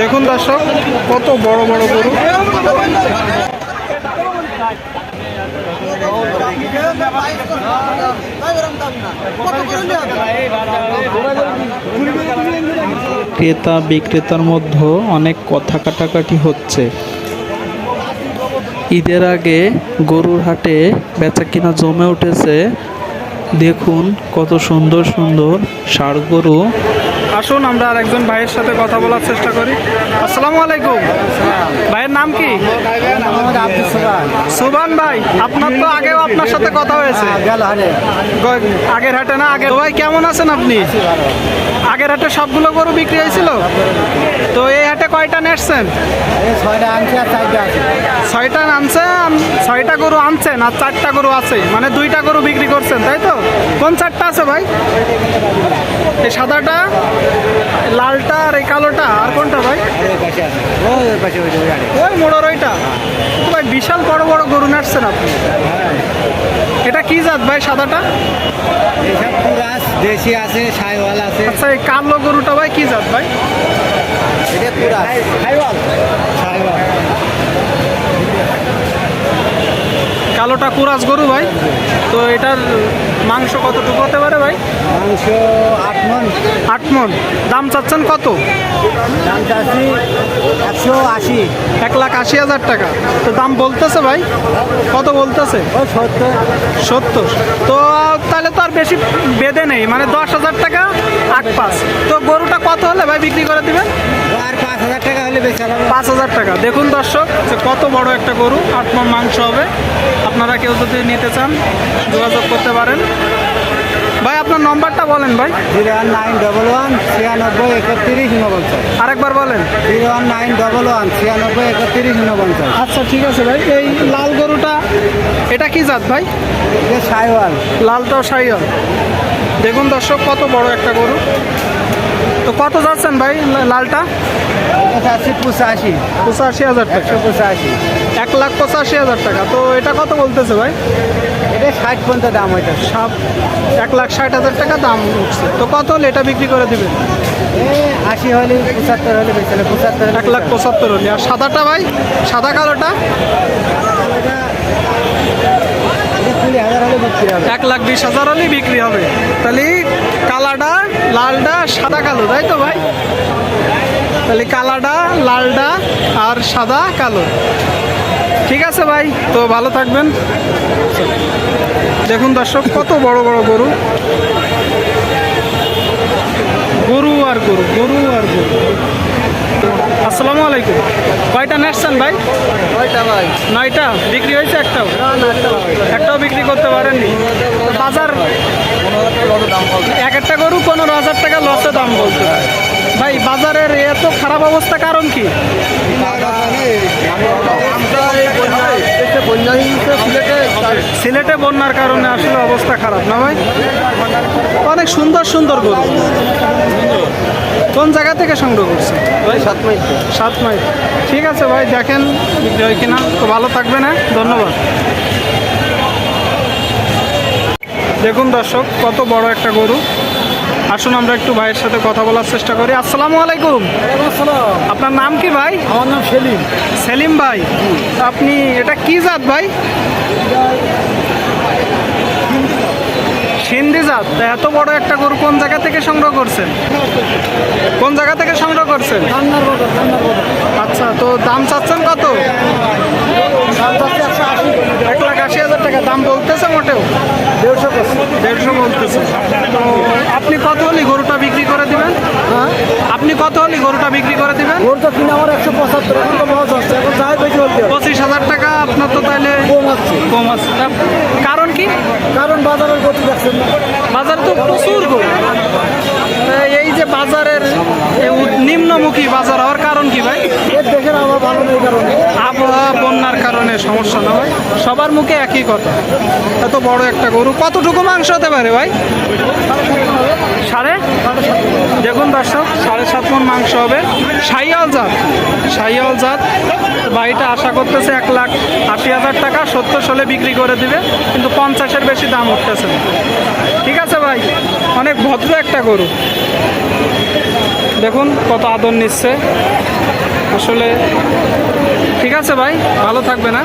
দেখুন দর্শক, কত বড় বড় গরু। ক্রেতা বিক্রেতার মধ্যে অনেক কথা কাটাকাটি হচ্ছে। ঈদের আগে গরুর হাটে বেচা কিনা জমে উঠেছে। দেখুন কত সুন্দর সুন্দর ষাড় গরু। আসুন, আমরা আর একজন ভাইয়ের সাথে কথা বলার চেষ্টা করি। আসসালামু আলাইকুম। ভাইয়ের নাম কি? সুবান ভাই, আপনার তো আগেও আপনার সাথে কথা হয়েছে। আগের হাটে না? আগের ভাই, কেমন আছেন আপনি? আগের হাটে সবগুলো গরু বিক্রি হয়েছিল? তো এই হাটে কয়টা নেসছেন ছয়টা আনছেন ছয়টা গরু আনছেন আর চারটা গরু আছে। মানে দুইটা গরু বিক্রি করছেন, তাই তো? কোন চারটা আছে ভাই? এই সাদাটা? লালটা আর এই কালোটা আর কোনটা ভাই? ওই মোড়র ওইটা ভাই বিশাল বড় বড় গরু নাটছেন আপনি। এটা কি জাত ভাই সাদাটা? দেশি আছে সাইওয়াল আছে আচ্ছা এই কালো গরুটা ভাই কি জাত ভাই? এটা কুরাস সাইওয়াল সাইওয়াল কালোটা কুরাস গরু ভাই। তো এটার মাংস কতটুকু হতে পারে ভাই? মাংস আট মন। আট মন। দাম চাচ্ছেন কত? দাম চাচ্ছি একশো আশি। এক লাখ আশি হাজার টাকা। তো দাম বলতেছে ভাই? কত বলতেছে? সত্তর। সত্তর। তো তাহলে তো আর বেশি বেঁধে নেই। মানে দশ হাজার টাকা আট পাঁচ। তো গরুটা কত হলে ভাই বিক্রি করে দিবেন? আর পাঁচ হাজার টাকা। দেখুন দর্শক যে কত বড় একটা গরু আট মন মাংস হবে। আপনারা কেউ যদি নিতে চান যোগাযোগ করতে পারেন। ভাই আপনার নম্বরটা বলেন ভাই। Zero one nine double one ছিয়ানব্বই একত্রিশ উনপঞ্চাশ আরেকবার বলেন। Zero one nine double one ছিয়ানব্বই একত্রিশ উনপঞ্চাশ আচ্ছা ঠিক আছে ভাই। এই লাল গরুটা এটা কি জাত ভাই? সাইওয়াল লালটাও সাইয়ল দেখুন দর্শক কত বড় একটা গরু। তো কত যাচ্ছেন ভাই লালটা? এটা পঁচাশি পঁচাশি হাজার টাকা। পঁচাশি। এক লাখ পঁচাশি হাজার টাকা। তো এটা কত বলতেছে ভাই? এটা ষাট পর্যন্ত দাম হইতে সাত এক লাখ ষাট হাজার টাকা দাম উঠছে। তো কত হলে এটা বিক্রি করে দিবেন? আশি হলে পঁচাত্তর হলে বেচলে পঁচাত্তর এক লাখ পঁচাত্তর হলে। আর সাদাটা ভাই? সাদা কালোটা? এটা এক লাখ বিশ হাজার হলেই বিক্রি হবে। তাহলে কালাটা লালটা সাদা কালো, তাই তো ভাই? তাহলে কালাটা লালটা আর সাদা কালো। ঠিক আছে ভাই, তো ভালো থাকবেন। দেখুন দর্শক, কত বড় বড় গরু। গরু আর গরু গরু আর গরু। আসসালামু আলাইকুম। কয়টা নেসছেন ভাই? কয়টা ভাই? নয়টা। বিক্রি হয়েছে একটাও? একটাও বিক্রি করতে পারেননি? বাজার এক একটা গরু পনেরো হাজার টাকা লসে দাম বলতে ভাই বাজারের এত খারাপ অবস্থা কারণ কি? সিলেটে বন্যার কারণে আসলে অবস্থা খারাপ না ভাই? অনেক সুন্দর সুন্দর গরু। কোন জায়গা থেকে সংগ্রহ করছে ভাই সাত মাইল সাত মাইল। ঠিক আছে ভাই দেখেন বিক্রি হয় কিনা। তো ভালো থাকবেন হ্যাঁ? ধন্যবাদ। দেখুন দর্শক কত বড় একটা গরু। আসুন আমরা একটু ভাইয়ের সাথে কথা বলার চেষ্টা করি। আসসালামু আলাইকুম। আপনার নাম কি ভাই? আমার নাম সেলিম। সেলিম ভাই। আপনি এটা কি জাত ভাই? সিন্ধি জাত তা এত বড় একটা গরু কোন জায়গা থেকে সংগ্রহ করছেন? কোন জায়গা থেকে সংগ্রহ করছেন? আচ্ছা তো দাম চাচ্ছেন কত? এক লাখ আশি হাজার টাকা দাম বলতেছে মোটেও? দেড়শো দেড়শো বলতেছে। তো আপনি কত হলে গরুটা বিক্রি করে দিবেন? হ্যাঁ? আপনি কত হলে গরুটা বিক্রি করে দিবেন? তো কিনে আমার একশো পঁচাত্তর এখন তো এখন যাই বেশি। পঁচিশ হাজার টাকা আপনার তো তাহলে কম আছে। কারণ কি? কারণ বাজারের গতি দেখছেন না। বাজারে তো প্রচুর গরু। এই যে বাজারের এই উ- নিম্নমুখী বাজার হওয়ার কারণ কি ভাই এর দেখেন আমার ভালো নেই কারণ আবহাওয়া বন্যার কারণে সমস্যা না সবার মুখে একই কথা। এত বড় একটা গরু কতটুকু মাংস হতে পারে ভাই? সাড়ে? দেখুন দর্শক সাড়ে সাত মন মাংস হবে। সাইয়াল জাত। সাইয়াল জাত। বাড়িটা আশা করতেছে এক লাখ আশি হাজার টাকা সত্তর সালে বিক্রি করে দিবে কিন্তু পঞ্চাশের বেশি দাম উঠতেছে ঠিক আছে ভাই, অনেক ভদ্র একটা গরু। দেখুন কত আদর নিচ্ছে। আসলে ঠিক আছে ভাই, ভালো থাকবে না।